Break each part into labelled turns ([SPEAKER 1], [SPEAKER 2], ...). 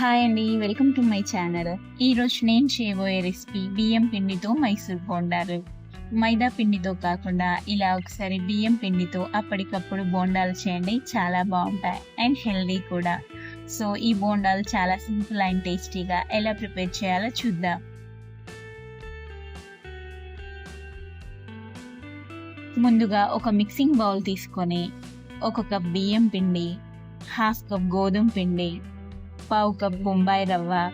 [SPEAKER 1] Hi అండి welcome to my channel ఈరోజు నేను చేయబోయే రెసిపీ బియ్యం పిండితో మైసూర్ బోండాలు మైదా పిండితో కాకుండా ఇలా ఒకసారి బియ్యం పిండితో అప్పటికప్పుడు బోండాలు చేయండి చాలా బాగుంటాయి అండ్ హెల్దీ కూడా. సో ఈ బోండాలు చాలా సింపుల్ అండ్ టేస్టీగా ఎలా ప్రిపేర్ చేయాలో చూద్దాం. ముందుగా ఒక మిక్సింగ్ బౌల్ తీసుకొని ఒక కప్ బియ్యం పిండి హాఫ్ కప్ గోధుమ పిండి పావు కప్ బొంబాయి రవ్వ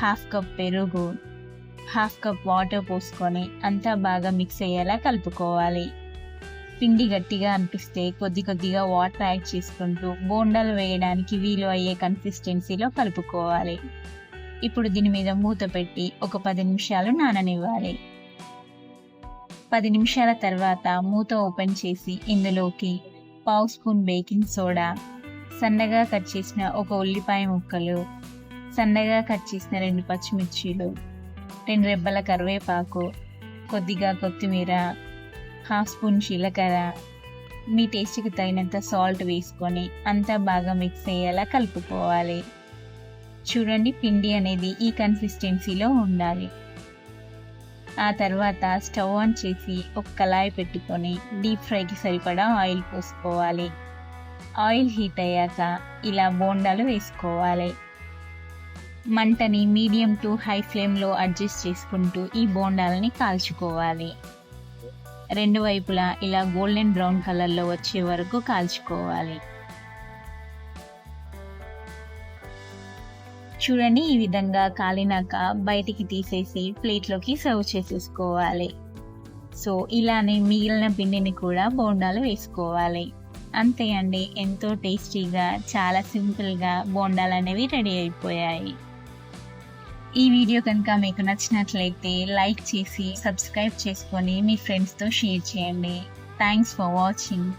[SPEAKER 1] హాఫ్ కప్ పెరుగు హాఫ్ కప్ వాటర్ పోసుకొని అంతా బాగా మిక్స్ అయ్యేలా కలుపుకోవాలి. పిండి గట్టిగా అనిపిస్తే కొద్ది కొద్దిగా వాటర్ యాడ్ చేసుకుంటూ బోండాలు వేయడానికి వీలు అయ్యే కన్సిస్టెన్సీలో కలుపుకోవాలి. ఇప్పుడు దీని మీద మూత పెట్టి ఒక పది నిమిషాలు నాననివ్వాలి. పది నిమిషాల తర్వాత మూత ఓపెన్ చేసి ఇందులోకి పావు స్పూన్ బేకింగ్ సోడా సన్నగా కట్ చేసిన ఒక ఉల్లిపాయ ముక్కలు సన్నగా కట్ చేసిన రెండు పచ్చిమిర్చీలు రెండు రెబ్బల కరివేపాకు కొద్దిగా కొత్తిమీర హాఫ్ స్పూన్ జీలకర్ర. మీ టేస్ట్కి తగినంత సాల్ట్ వేసుకొని అంతా బాగా మిక్స్ అయ్యేలా కలుపుకోవాలి. చూడండి పిండి అనేది ఈ కన్సిస్టెన్సీలో ఉండాలి. ఆ తర్వాత స్టవ్ ఆన్ చేసి ఒక కళాయి పెట్టుకొని డీప్ ఫ్రైకి సరిపడా ఆయిల్ పోసుకోవాలి. ఆయిల్ హీట్ అయ్యాక ఇలా బోండాలు వేసుకోవాలి. మంటని మీడియం టు హై ఫ్లేమ్లో అడ్జస్ట్ చేసుకుంటూ ఈ బోండాలని కాల్చుకోవాలి. రెండు వైపులా ఇలా గోల్డెన్ బ్రౌన్ కలర్లో వచ్చే వరకు కాల్చుకోవాలి. చూడండి ఈ విధంగా కాలినాక బయటికి తీసేసి ప్లేట్లోకి సర్వ్ చేసేసుకోవాలి. సో ఇలానే మిగిలిన పిండిని కూడా బోండాలు వేసుకోవాలి. అంతే అండి. ఎంతో టేస్టీగా చాలా సింపుల్గా బోండాలు అనేవి రెడీ అయిపోయాయి. ఈ వీడియో కనుక మీకు నచ్చినట్లయితే లైక్ చేసి సబ్స్క్రైబ్ చేసుకొని మీ ఫ్రెండ్స్తో షేర్ చేయండి. Thanks for watching.